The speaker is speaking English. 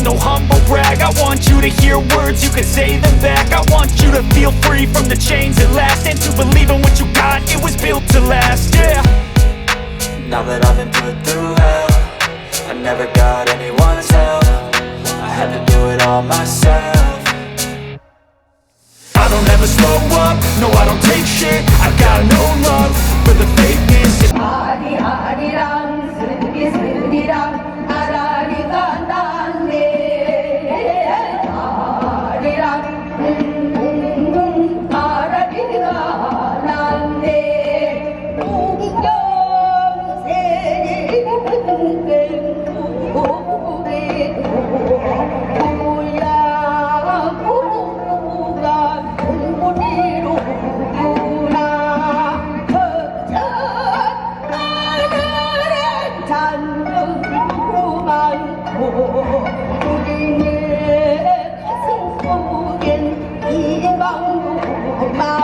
ain't no humble brag. I want you to hear words, you can say them back. I want you to feel free from the chains at last And to believe in what you got, it was built to last, yeah. Now that I've been put through hell I never got anyone's help. I had to do it all myself. I don't ever slow up, no I don't take shit. I got no love for the fakeness 우리네 가슴 속엔 희망도 많고